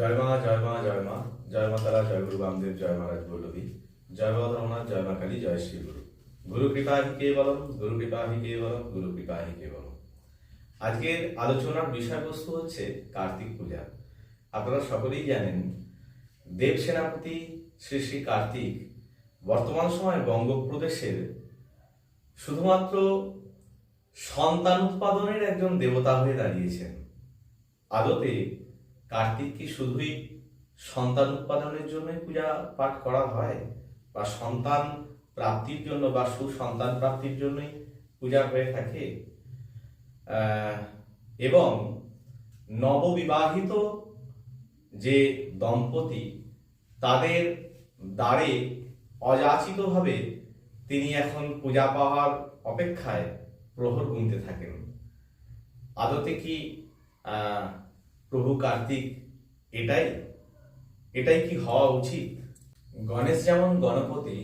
জয় মা জয় মা জয় মা। জয় মা তারা, জয় গুরু বামদেব, জয় মহারাজ বল্লভী জয় বাবা রঘুনাথ জয় মা কালী, জয় শ্রী গুরু। গুরু কৃপা হি কেবলম গুরু কৃপা হি কেবলম গুরু কৃপা হি কেবলম আজকের আলোচনার বিষয়বস্তু হচ্ছে কার্তিক পূজা। আপনারা সকলেই জানেন, দেব সেনাপতি শ্রী শ্রী কার্তিক বর্তমান সময়ে বঙ্গপ্রদেশের শুধুমাত্র সন্তান উৎপাদনের একজন দেবতা হয়ে দাঁড়িয়েছেন। আদতে কার্তিক কি শুধুই সন্তান উৎপাদনের জন্যই পূজা পাঠ করা হয়? বা সন্তান প্রাপ্তির জন্য বা সুসন্তান প্রাপ্তির জন্যই পূজা হয়ে থাকে? এবং নববিবাহিত যে দম্পতি, তাদের দ্বারে অযাচিতভাবে তিনি এখন পূজা পাওয়ার অপেক্ষায় প্রহর গুনতে থাকেন। আদতে কি প্রভু কার্তিক, এটাই এটাই কি হওয়া উচিত? গণেশ যেমন গণপতি,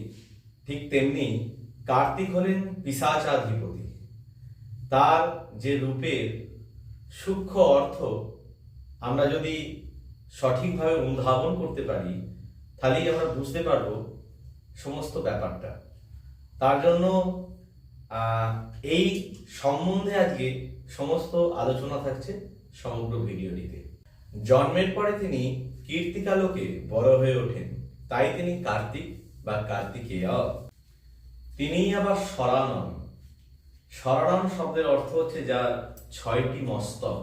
ঠিক তেমনি কার্তিক হলেন পিসাচাধিপতি। তার যে রূপের সূক্ষ্ম অর্থ আমরা যদি সঠিকভাবে অনুধাবন করতে পারি, তাহলেই আমরা বুঝতে পারব সমস্ত ব্যাপারটা। তার জন্য এই সম্বন্ধে আজকে সমস্ত আলোচনা থাকছে। সমগ্র ভিডিওটিতে জন্মের পরে তিনি কীর্তিকালোকে বড় হয়ে ওঠেন। তাই তিনি কার্তিক বা কার্তিকেয়। তিনিই আবার সরানন সরানন শব্দের অর্থ হচ্ছে যার ছয়টি মস্তক।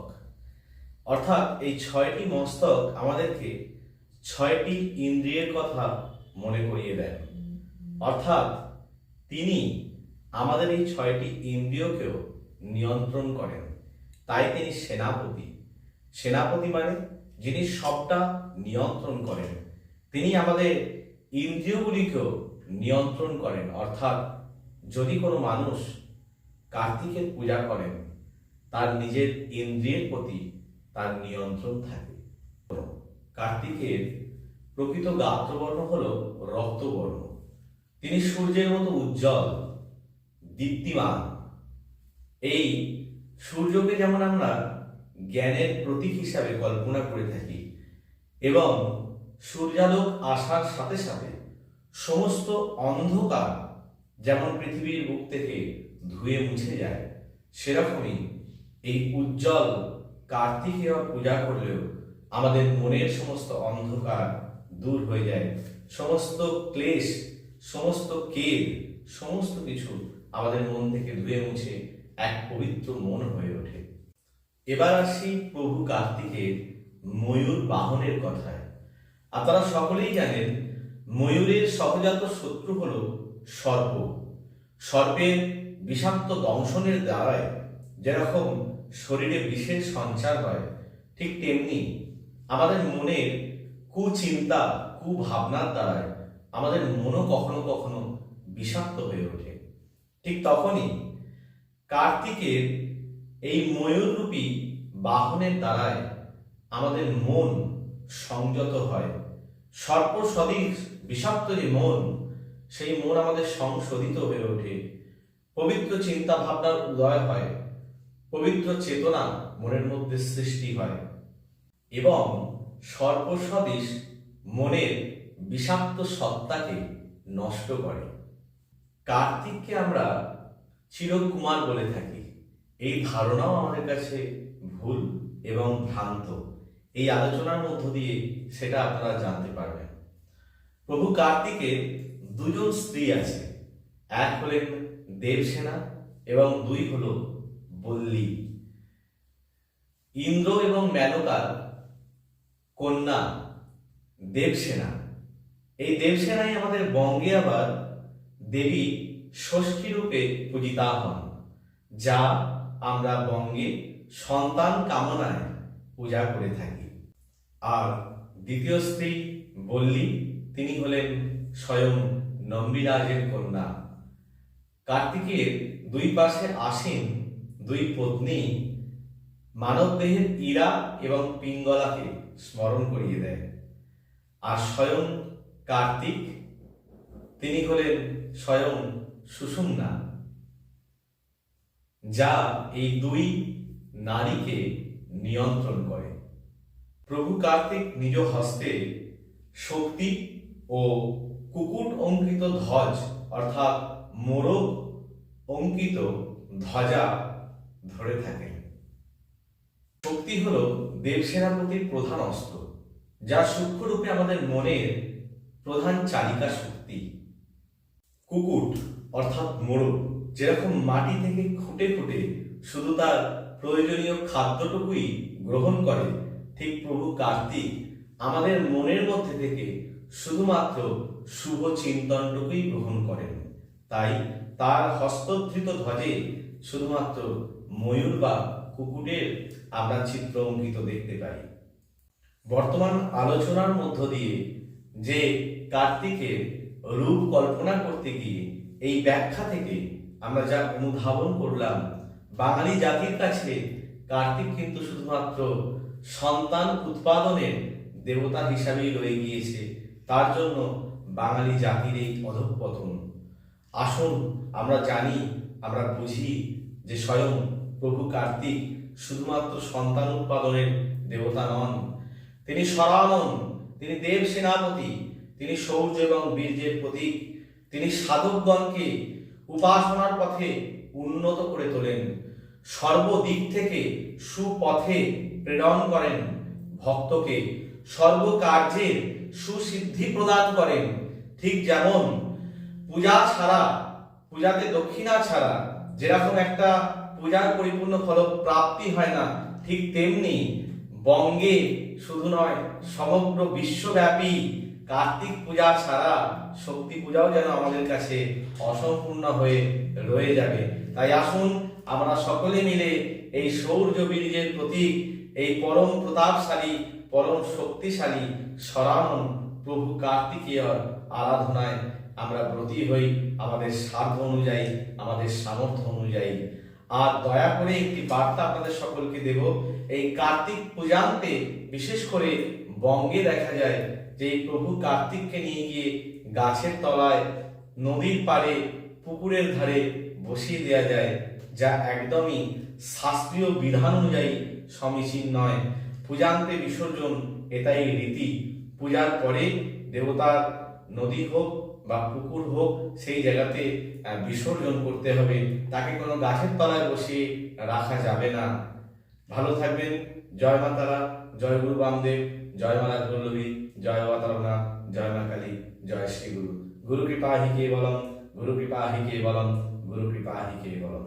অর্থাৎ এই ছয়টি মস্তক আমাদেরকে ছয়টি ইন্দ্রিয়ের কথা মনে করিয়ে দেন অর্থাৎ তিনি আমাদের এই ছয়টি ইন্দ্রিয়কেও নিয়ন্ত্রণ করেন। তাই তিনি সেনাপতি। সেনাপতি মানে যিনি সবটা নিয়ন্ত্রণ করেন। তিনি আমাদের ইন্দ্রিয়গুলিকেও নিয়ন্ত্রণ করেন। অর্থাৎ যদি কোনো মানুষ কার্তিকের পূজা করেন, তার নিজের ইন্দ্রিয়ের প্রতি তার নিয়ন্ত্রণ থাকে। কার্তিকের প্রকৃত গাত্রবর্ণ হল রক্তবর্ণ। তিনি সূর্যের মতো উজ্জ্বল, দীপ্তিমান। এই সূর্যকে যেমন আমরা জ্ঞানের প্রতীক হিসাবে কল্পনা করে থাকি এবং সূর্যালোক আসার সাথে সাথে সমস্ত অন্ধকার যেমন পৃথিবীর বুক থেকে ধুয়ে মুছে যায়, সেরকমই এই উজ্জ্বল কার্তিকেয় পূজা করলেও আমাদের মনের সমস্ত অন্ধকার দূর হয়ে যায়। সমস্ত ক্লেশ, সমস্ত কেদ, সমস্ত কিছু আমাদের মন থেকে ধুয়ে মুছে এক পবিত্র মন হয়ে ওঠে। এবার আসি প্রভু কার্তিকের ময়ূর বাহনের কথায়। আপনারা সকলেই জানেন, ময়ূরের সহজাত শত্রু হল সর্প। সর্পের বিষাক্ত দংশনের দ্বারায় যেরকম শরীরে বিষের সঞ্চার হয়, ঠিক তেমনি আমাদের মনের কুচিন্তা, কুভাবনার দ্বারায় আমাদের মনও কখনো কখনো বিষাক্ত হয়ে ওঠে। ঠিক তখনই কার্তিকের এই ময়ূররূপী বাহনের দ্বারায় আমাদের মন সংযত হয়। সর্প সদৃশ বিষাক্ত যে মন, সেই মন আমাদের সংশোধিত হয়ে ওঠে। পবিত্র চিন্তা ভাবনার উদয় হয়, পবিত্র চেতনা মনের মধ্যে সৃষ্টি হয় এবং সর্বসদৃশ মনের বিষাক্ত সত্তাকে নষ্ট করে। কার্তিককে আমরা চিরকুমার বলে থাকি। এই ধারণাও আমাদের কাছে ভুল এবং ভ্রান্ত। এই আলোচনার মধ্য দিয়ে সেটা আপনারা জানতে পারবেন। প্রভু কার্তিকের দুজন স্ত্রী আছে। এক হলেন দেবসেনা এবং দুই হল বল্লী। ইন্দ্র এবং মেনকার কন্যা দেবসেনা। এই দেবসেনাই আমাদের বঙ্গে আবার দেবী ষষ্ঠী রূপে পূজিতা হন, যা আমরা বঙ্গে সন্তান কামনায় পূজা করে থাকি। আর দ্বিতীয় স্ত্রী বল্লী, তিনি হলেন স্বয়ং নম্বিরাজের কন্যা। কার্তিকের দুই পাশে আসীন দুই পত্নী মানবদেহের ইরা এবং পিঙ্গলাকে স্মরণ করিয়ে দেয়। আর স্বয়ং কার্তিক, তিনি হলেন স্বয়ং সুষুম্না। যা এই দুই নারীকে নিয়ন্ত্রণ করে। প্রভু কার্তিক নিজ হস্তে শক্তি ও কুকুট অঙ্কিত ধ্বজ, অর্থাৎ মোরগ অঙ্কিত ধ্বজা ধরে থাকেন শক্তি হল দেবসেনাপতির প্রধান অস্ত্র, যা সূক্ষ্মরূপে আমাদের মনের প্রধান চালিকা শক্তি। কুকুট অর্থাৎ মোড়ক, যেরকম মাটি থেকে খুঁটে খুঁটে শুধু তার প্রয়োজনীয় খাদ্যটুকুই গ্রহণ করে, ঠিক প্রভু কার্তিক, আমাদের মনের মধ্যে থেকে শুধুমাত্র শুভ চিন্তনটুকুই গ্রহণ করেন। তাই তার হস্তধৃত ধ্বজে শুধুমাত্র ময়ূর বা কুকুরের আমরা চিত্র অঙ্কিত দেখতে পাই। বর্তমান আলোচনার মধ্য দিয়ে যে কার্তিকের রূপ কল্পনা করতে গিয়ে এই ব্যাখ্যা থেকে আমরা যা অনুধাবন করলাম, বাঙালি জাতির কাছে কার্তিক কিন্তু শুধুমাত্র সন্তান উৎপাদনের দেবতা হিসাবেই রয়ে গিয়েছে। তার জন্য বাঙালি জাতির এই অধঃপতন। আসুন আমরা জানি, আমরা বুঝি যে স্বয়ং প্রভু কার্তিক শুধুমাত্র সন্তান উৎপাদনের দেবতা নন। তিনি সরানন, তিনি দেব সেনাপতি তিনি শৌর্য এবং বীর্যের প্রতীক। তিনি সাধকগণকে উপাসনার পথে উন্নত করে তোলেন, সর্বদিক থেকে সুপথে প্রেরণ করেন, ভক্তকে সর্বকার্যের সুসিদ্ধি প্রদান করেন। ঠিক যেমন পূজা ছাড়া, পূজাতে দক্ষিণা ছাড়া যেরকম একটা পূজার পরিপূর্ণ ফল প্রাপ্তি হয় না, ঠিক তেমনি বঙ্গে শুধু নয়, সমগ্র বিশ্বব্যাপী কার্তিক পূজা ছাড়া শক্তি পূজাও যেন আমাদের কাছে অসম্পূর্ণ হয়ে রয়ে যাবে। তাই আসুন, আমরা সকলে মিলে এই সৌর্য বীর্যের প্রতীক, এই পরম প্রতাপশালী, পরম শক্তিশালী সরানন প্রভু কার্তিকেয় আরাধনায় আমরা ব্রতী হই। আমাদের সাধ্য অনুযায়ী, আমাদের সামর্থ্য অনুযায়ী আর দয়া করে একটি বার্তা আপনাদের সকলকে দেব। এই কার্তিক পূজান্তে বিশেষ করে বঙ্গে দেখা যায় যে প্রভু কার্তিককে নিয়ে গিয়ে গাছের তলায়, নদীর পাড়ে, পুকুরের ধারে বসিয়ে দেওয়া যায়, যা একদমই শাস্ত্রীয় বিধান অনুযায়ী সমীচীন নয়। পূজান্তে বিসর্জন এটাই রীতি। পূজার পরে দেবতার নদী হোক বা পুকুর হোক, সেই জায়গাতে বিসর্জন করতে হবে। তাকে কোনো গাছের তলায় বসে রাখা যাবে না। ভালো থাকবেন। জয় মা তারা, জয় গুরু বামদেব, জয় মালা পল্লবী জয় মা জয় মা কালী, জয় শ্রী গুরু। গুরু কৃপা হি কে বলম, গুরু কৃপা হি কে বলম, গুরু কৃপা হি কে বলম।